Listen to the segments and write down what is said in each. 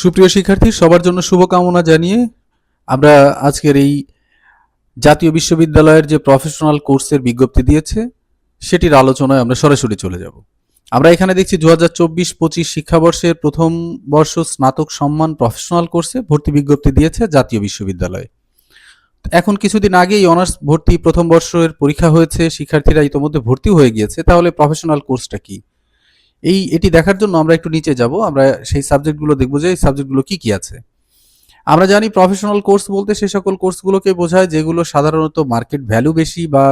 সুপ্রিয় শিক্ষার্থী, সবার জন্য শুভকামনা জানিয়ে আমরা আজকের এই জাতীয় বিশ্ববিদ্যালয়ের যে প্রফেশনাল কোর্সের বিজ্ঞপ্তি দিয়েছে, সেটির আলোচনায় আমরা সরাসরি চলে যাব। আমরা এখানে দেখছি দু হাজার চব্বিশ পঁচিশ শিক্ষাবর্ষের প্রথম বর্ষ স্নাতক সম্মান প্রফেশনাল কোর্সে ভর্তি বিজ্ঞপ্তি দিয়েছে জাতীয় বিশ্ববিদ্যালয়। এখন কিছুদিন আগেই অনার্স ভর্তি প্রথম বর্ষের পরীক্ষা হয়েছে, শিক্ষার্থীরা ইতোমধ্যে ভর্তি হয়ে গিয়েছে, তাহলে প্রফেশনাল কোর্সটা কি? এই, এটি দেখার জন্য আমরা একটু নিচে যাব, আমরা সেই সাবজেক্টগুলো দেখব যে এই সাবজেক্টগুলো কি কি আছে। আমরা জানি প্রফেশনাল কোর্স বলতে সে সকল কোর্সগুলোকে বোঝায় যেগুলো সাধারণত মার্কেট ভ্যালু বেশি বা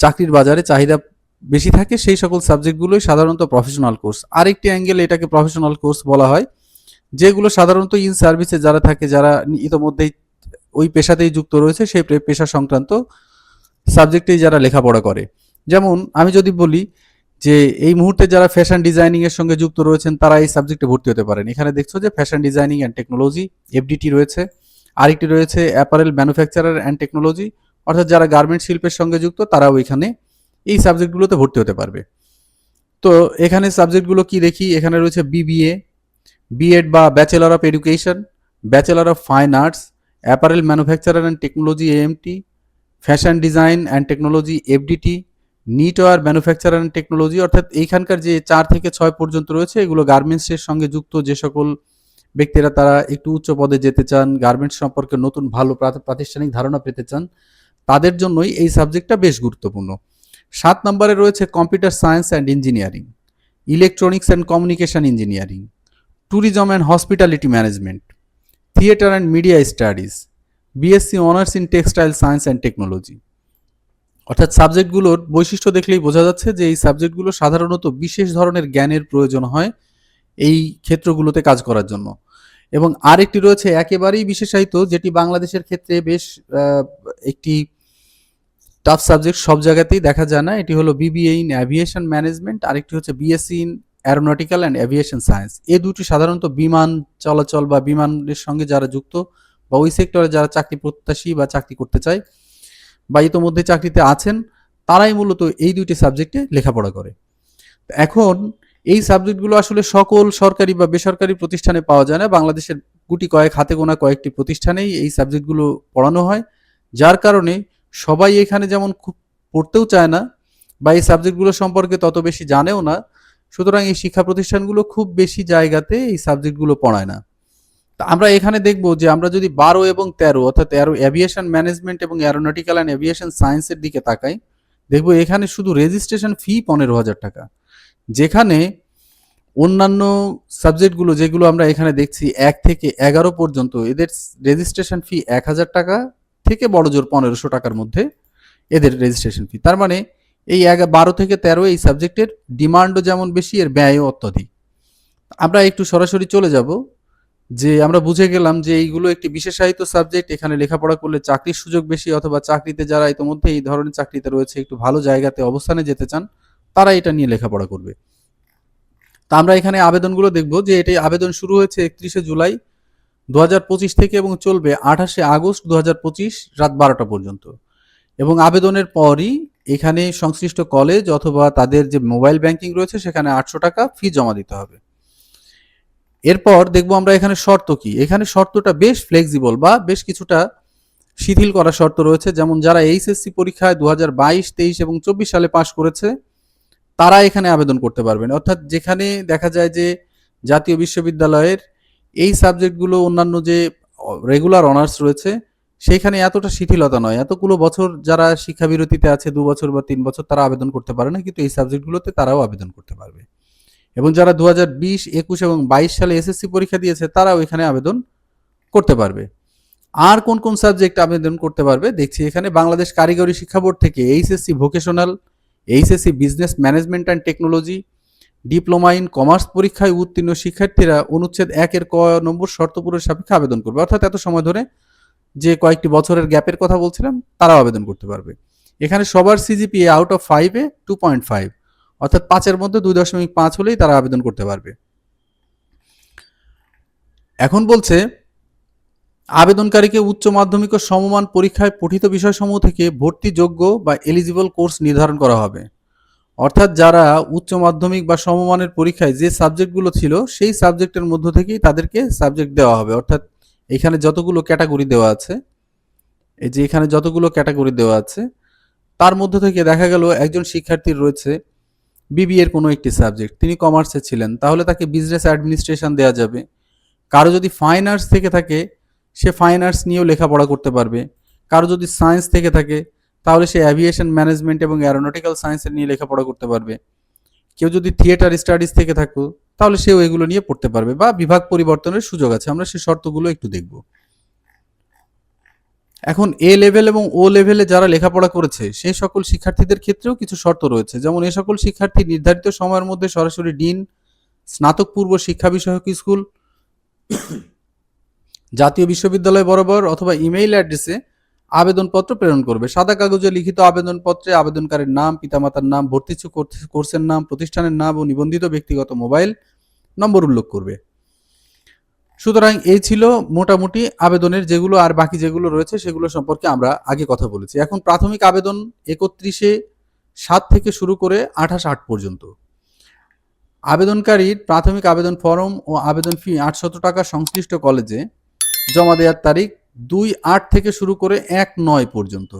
চাকরির বাজারে চাহিদা বেশি থাকে, সেই সকল সাবজেক্টগুলোই সাধারণত প্রফেশনাল কোর্স আরেকটি অ্যাঙ্গেল এটাকে প্রফেশনাল কোর্স বলা হয়, যেগুলো সাধারণত ইন সার্ভিসে যারা থাকে, যারা ইতোমধ্যেই ওই পেশাতেই যুক্ত রয়েছে, সেই পেশা সংক্রান্ত সাবজেক্টেই যারা লেখাপড়া করে। যেমন, আমি যদি বলি যে এই মুহূর্তে যারা ফ্যাশন ডিজাইনিং এর সঙ্গে যুক্ত রয়েছেন, তারা এই সাবজেক্টে ভর্তি হতে পারেন। এখানে দেখছ যে fashion designing and technology FDT রয়েছে, আরেকটি রয়েছে অ্যাপারেল ম্যানুফ্যাকচারার অ্যান্ড টেকনোলজি অর্থাৎ যারা গার্মেন্ট শিল্পের সঙ্গে যুক্ত, তারাও এখানে এই সাবজেক্টগুলোতে ভর্তি হতে পারবে। তো এখানে সাবজেক্টগুলো কি দেখি? এখানে রয়েছে বিবিএ বিএড বা bachelor of education bachelor of fine arts apparel manufacturer and technology AMT fashion design and technology FDT knitwear manufacture and technology অর্থাৎ এইখানকার যে চার থেকে ছয় পর্যন্ত রয়েছে, এগুলো গার্মেন্টসের সঙ্গে যুক্ত যে সকল ব্যক্তিরা তারা একটু উচ্চ পদে যেতে চান গার্মেন্টস সম্পর্কে নতুন ভালো প্রাত- প্রাতিষ্ঠানিক ধারণা পেতে চান, তাদের জন্যই এই সাবজেক্টটা বেশ গুরুত্বপূর্ণ। সাত নম্বরে রয়েছে computer science and engineering electronics and communication engineering tourism and hospitality management theatre and media studies BSc honours in textile science and technology অর্থাৎ সাবজেক্টগুলোর বৈশিষ্ট্য দেখলেই বোঝা যাচ্ছে যে এই সাবজেক্টগুলো সাধারণত বিশেষ ধরনের জ্ঞানের প্রয়োজন হয় এই ক্ষেত্রগুলোতে কাজ করার জন্য। এবং আরেকটি রয়েছে একেবারেই বিশেষায়িত, যেটি বাংলাদেশের ক্ষেত্রে বেশ একটি টাফ সাবজেক্ট সব জায়গাতেই দেখা যায় না। এটি হলো বিবিএ ইন অ্যাভিয়েশন ম্যানেজমেন্ট আরেকটি হচ্ছে BSc in aeronautical and aviation science এ দুটি সাধারণত বিমান চলাচল বা বিমানের সঙ্গে যারা যুক্ত বা ওই সেক্টরে যারা চাকরি প্রত্যাশী বা চাকরি করতে চায় বা ইতোমধ্যে চাকরিতে আছেন, তারাই মূলত এই দুইটি সাবজেক্টে লেখাপড়া করে। এখন এই সাবজেক্টগুলো আসলে সকল সরকারি বা বেসরকারি প্রতিষ্ঠানে পাওয়া যায় না। বাংলাদেশের গুটি কয়েক, হাতে গোনা কয়েকটি প্রতিষ্ঠানেই এই সাবজেক্টগুলো পড়ানো হয়। যার কারণে সবাই এখানে যেমন খুব পড়তেও চায় না বা এই সাবজেক্টগুলো সম্পর্কে তত বেশি জানেও না, সুতরাং এই শিক্ষা প্রতিষ্ঠানগুলো খুব বেশি জায়গাতে এই সাবজেক্টগুলো পড়ায় না। আমরা এখানে দেখব যে আমরা যদি বারো এবং তেরো, অর্থাৎ এরো অ্যাভিয়েশন ম্যানেজমেন্ট এবং অ্যারোনটিক্যাল অ্যান্ড অ্যাভিয়েশন সায়েন্সের দিকে তাকাই, দেখব এখানে শুধু রেজিস্ট্রেশন ফি পনেরো হাজার টাকা। যেখানে অন্যান্য সাবজেক্টগুলো যেগুলো আমরা এখানে দেখছি, এক থেকে এগারো পর্যন্ত, এদের রেজিস্ট্রেশন ফি এক হাজার টাকা থেকে বড় জোর পনেরোশো টাকার মধ্যে এদের রেজিস্ট্রেশন ফি তার মানে এই বারো থেকে তেরো এই সাবজেক্টের ডিমান্ডও যেমন বেশি, এর ব্যয়ও অত্যধিক। আমরা একটু সরাসরি চলে যাব। যে আমরা বুঝে গেলাম যে এইগুলো একটি বিশেষায়িত সাবজেক্ট এখানে লেখাপড়া করলে চাকরির সুযোগ বেশি অথবা চাকরিতে যারা ইতোমধ্যে এই ধরনের চাকরিতে রয়েছে, একটু ভালো জায়গাতে অবস্থানে যেতে চান, তারা এটা নিয়ে লেখাপড়া করবে। তা আমরা এখানে আবেদনগুলো দেখব যে এটি আবেদন শুরু হয়েছে একত্রিশে জুলাই দু হাজার পঁচিশ থেকে এবং চলবে আঠাশে আগস্ট দু হাজার পঁচিশ রাত বারোটা পর্যন্ত। এবং আবেদনের পরই এখানে সংশ্লিষ্ট কলেজ অথবা তাদের যে মোবাইল ব্যাংকিং রয়েছে, সেখানে আটশো টাকা ফি জমা দিতে হবে। এরপর দেখব আমরা এখানে শর্ত কি। এখানে শর্তটা বেশ ফ্লেক্সিবল বা বেশ কিছুটা শিথিল করা শর্ত রয়েছে। যেমন যারা এইচএসসি পরীক্ষায় দু হাজার বাইশ, তেইশ এবং চব্বিশ সালে পাশ করেছে, তারা এখানে আবেদন করতে পারবেন। অর্থাৎ যেখানে দেখা যায় যে জাতীয় বিশ্ববিদ্যালয়ের এই সাবজেক্টগুলো অন্যান্য যে রেগুলার অনার্স রয়েছে সেইখানে এতটা শিথিলতা নয়। এতগুলো বছর যারা শিক্ষাবিরতিতে আছে, দু বছর বা তিন বছর তারা আবেদন করতে পারে না, কিন্তু এই সাবজেক্টগুলোতে তারাও আবেদন করতে পারবে। এবং যারা দু হাজার বিশ, একুশ এবং বাইশ সালে এসএসসি পরীক্ষা দিয়েছে, তারাও এখানে আবেদন করতে পারবে। আর কোন কোন সাবজেক্ট আবেদন করতে পারবে, দেখছি এখানে বাংলাদেশ কারিগরি শিক্ষা বোর্ড থেকে HSC vocational, HSC business management and technology, diploma in commerce পরীক্ষায় উত্তীর্ণ শিক্ষার্থীরা অনুচ্ছেদ একের ক নম্বর শর্ত পূরণের সাপেক্ষে আবেদন করবে। অর্থাৎ এত সময় ধরে যে কয়েকটি বছরের গ্যাপের কথা বলছিলাম, তারাও আবেদন করতে পারবে। এখানে সবার সিজিপিএ আউট অফ ফাইভে টু পয়েন্ট ফাইভ অর্থাৎ পাঁচের মধ্যে দুই দশমিক পাঁচ হলেই তারা আবেদন করতে পারবে। এখন বলছে, আবেদনকারীকে উচ্চ মাধ্যমিক ও সমমান পরীক্ষায় পঠিত বিষয়সমূহ থেকে ভর্তিযোগ্য বা এলিজিবল কোর্স নির্ধারণ করা হবে। অর্থাৎ যারা উচ্চ মাধ্যমিক বা সমমানের পরীক্ষায় যে সাবজেক্টগুলো ছিল, সেই সাবজেক্টের মধ্য থেকেই তাদেরকে সাবজেক্ট দেওয়া হবে। অর্থাৎ এখানে যতগুলো ক্যাটাগরি দেওয়া আছে, এই যে এখানে যতগুলো ক্যাটাগরি দেওয়া আছে, তার মধ্য থেকে দেখা গেল একজন শিক্ষার্থীর রয়েছে বিবিএ এর কোনো একটি সাবজেক্ট তিনি কমার্সে ছিলেন, তাহলে তাকে বিজনেস অ্যাডমিনিস্ট্রেশন দেওয়া যাবে। কারও যদি ফাইন আর্টস থেকে থাকে, সে ফাইন আর্টস নিয়েও লেখাপড়া করতে পারবে। কারও যদি সায়েন্স থেকে থাকে, তাহলে সে অ্যাভিয়েশন ম্যানেজমেন্ট এবং অ্যারোনটিক্যাল সায়েন্সের নিয়ে লেখাপড়া করতে পারবে। কেউ যদি থিয়েটার স্টাডিজ থেকে থাকো তাহলে সেও এগুলো নিয়ে পড়তে পারবে বা বিভাগ পরিবর্তনের সুযোগ আছে। আমরা সেই শর্তগুলো একটু দেখব। এখন এ লেভেল এবং ও লেভেলে যারা লেখাপড়া করেছে সেই সকল শিক্ষার্থীদের ক্ষেত্রেও কিছু শর্ত রয়েছে। যেমন এ সকল শিক্ষার্থী নির্ধারিত সময়ের মধ্যে সরাসরি ডিন, স্নাতক পূর্ব শিক্ষা বিষয়ক স্কুল, জাতীয় বিশ্ববিদ্যালয় বরাবর অথবা ইমেইল অ্যাড্রেসে আবেদনপত্র প্রেরণ করবে। সাদা কাগজে লিখিত আবেদনপত্রে আবেদনকারীর নাম, পিতামাতার নাম, ভর্তিচ্ছু কোর্সের নাম, প্রতিষ্ঠানের নাম ও নিবন্ধিত ব্যক্তিগত মোবাইল নম্বর উল্লেখ করবে। সুতরাং এই ছিল মোটামুটি আবেদনের যেগুলো আর বাকি যেগুলো রয়েছে সেগুলো সম্পর্কে আমরা আগে কথা বলেছি। এখন প্রাথমিক আবেদন একত্রিশে সাত থেকে শুরু করে আঠাশ আট পর্যন্ত। আবেদনকারীর প্রাথমিক আবেদন ফর্ম ও আবেদন ফি আটশত টাকা সংশ্লিষ্ট কলেজে জমা দেওয়ার তারিখ দুই আট থেকে শুরু করে এক নয় পর্যন্ত।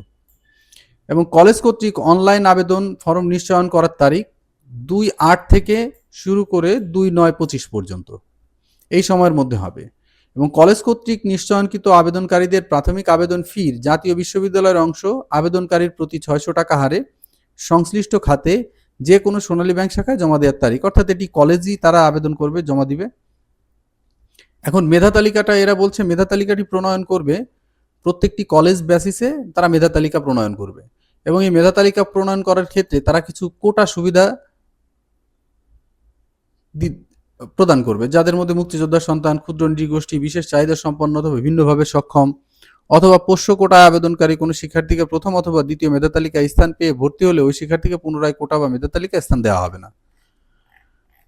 এবং কলেজ কর্তৃক অনলাইন আবেদন ফর্ম নিশ্চয়ন করার তারিখ দুই আট থেকে শুরু করে দুই নয় পঁচিশ পর্যন্ত। এই সময়ের মধ্যে হবে। এবং কলেজ কর্তৃক নিশ্চয়নকৃত আবেদনকারীদের প্রাথমিক আবেদন ফির জাতীয় বিশ্ববিদ্যালয়ের অংশ, আবেদনকারীর প্রতি ছয়শো টাকা হারে সংশ্লিষ্ট খাতে যে কোনো সোনালী ব্যাংক শাখায় জমা দেওয়ার তারিখ, অর্থাৎ এটি কলেজই তারা আবেদন করবে, জমা দিবে। এখন মেধা তালিকাটা এরা বলছে মেধা তালিকাটি প্রণয়ন করবে, প্রত্যেকটি কলেজ বেসিসে তারা মেধা তালিকা প্রণয়ন করবে। এবং এই মেধা তালিকা প্রণয়ন করার ক্ষেত্রে তারা কিছু কোটা সুবিধা প্রদান করবে, যাদের মধ্যে মুক্তিযোদ্ধার সন্তান, ক্ষুদ্র নৃগোষ্ঠী, বিশেষ চাহিদা সম্পন্ন অথবা বিভিন্নভাবে সক্ষম, অথবা পোষ্য কোটায় আবেদনকারী কোনো শিক্ষার্থীকে প্রথম অথবা দ্বিতীয় মেধা তালিকায় স্থান পেয়ে ভর্তি হলে ওই শিক্ষার্থীকে পুনরায় কোটা বা মেধা তালিকায় স্থান দেওয়া হবে না।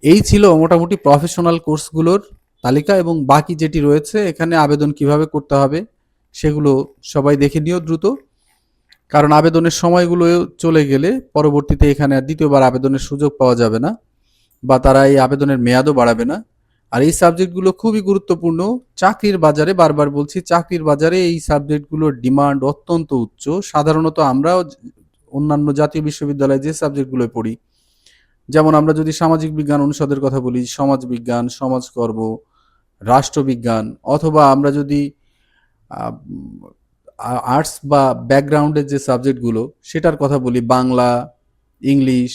এই ছিল মোটামুটি প্রফেশনাল কোর্সগুলোর তালিকা এবং বাকি যেটি রয়েছে, এখানে আবেদন কীভাবে করতে হবে সেগুলো সবাই দেখে নিও দ্রুত। কারণ আবেদনের সময়গুলো চলে গেলে পরবর্তীতে এখানে দ্বিতীয়বার আবেদনের সুযোগ পাওয়া যাবে না। বা তারা এই আবেদনের মেয়াদও বাড়াবে না। আর এই সাবজেক্টগুলো খুবই গুরুত্বপূর্ণ। চাকরির বাজারে বারবার বলছি, চাকরির বাজারে এই সাবজেক্টগুলোর ডিমান্ড অত্যন্ত উচ্চ। সাধারণত আমরাও অন্যান্য জাতীয় বিশ্ববিদ্যালয়ে যে সাবজেক্টগুলো পড়ি, যেমন আমরা যদি সামাজিক বিজ্ঞান অনুষদের কথা বলি, সমাজ বিজ্ঞান সমাজকর্ম রাষ্ট্রবিজ্ঞান, অথবা আমরা যদি আর্টস বা ব্যাকগ্রাউন্ডের যে সাবজেক্টগুলো, সেটার কথা বলি, বাংলা, ইংলিশ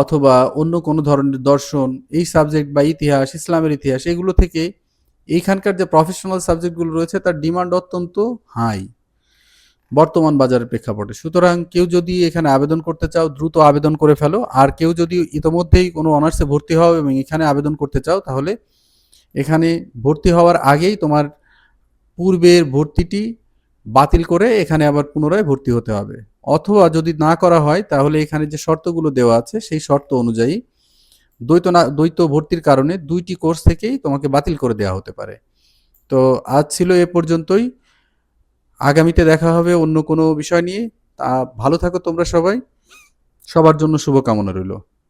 অথবা অন্য কোনো ধরনের দর্শন, এই সাবজেক্ট বা ইতিহাস, ইসলামের ইতিহাস, এগুলো থেকে এইখানকার যে প্রফেশনাল সাবজেক্টগুলো রয়েছে, তার ডিমান্ড অত্যন্ত হাই বর্তমান বাজারের প্রেক্ষাপটে। সুতরাং কেউ যদি এখানে আবেদন করতে চাও, দ্রুত আবেদন করে ফেলো। আর কেউ যদি ইতোমধ্যেই কোনো অনার্সে ভর্তি হও এবং এখানে আবেদন করতে চাও, তাহলে এখানে ভর্তি হওয়ার আগেই তোমার পূর্বের ভর্তিটি বাতিল করে এখানে আবার পুনরায় ভর্তি হতে হবে। অথবা যদি না করা হয়, তাহলে এখানে যে শর্তগুলো দেওয়া আছে, সেই শর্ত অনুযায়ী দ্বৈত না, দ্বৈত ভর্তির কারণে দুইটি কোর্স থেকেই তোমাকে বাতিল করে দেওয়া হতে পারে। তো আজ ছিল এ পর্যন্তই। আগামীতে দেখা হবে অন্য কোনো বিষয় নিয়ে। তা ভালো থাকো তোমরা সবাই। সবার জন্য শুভকামনা রইল।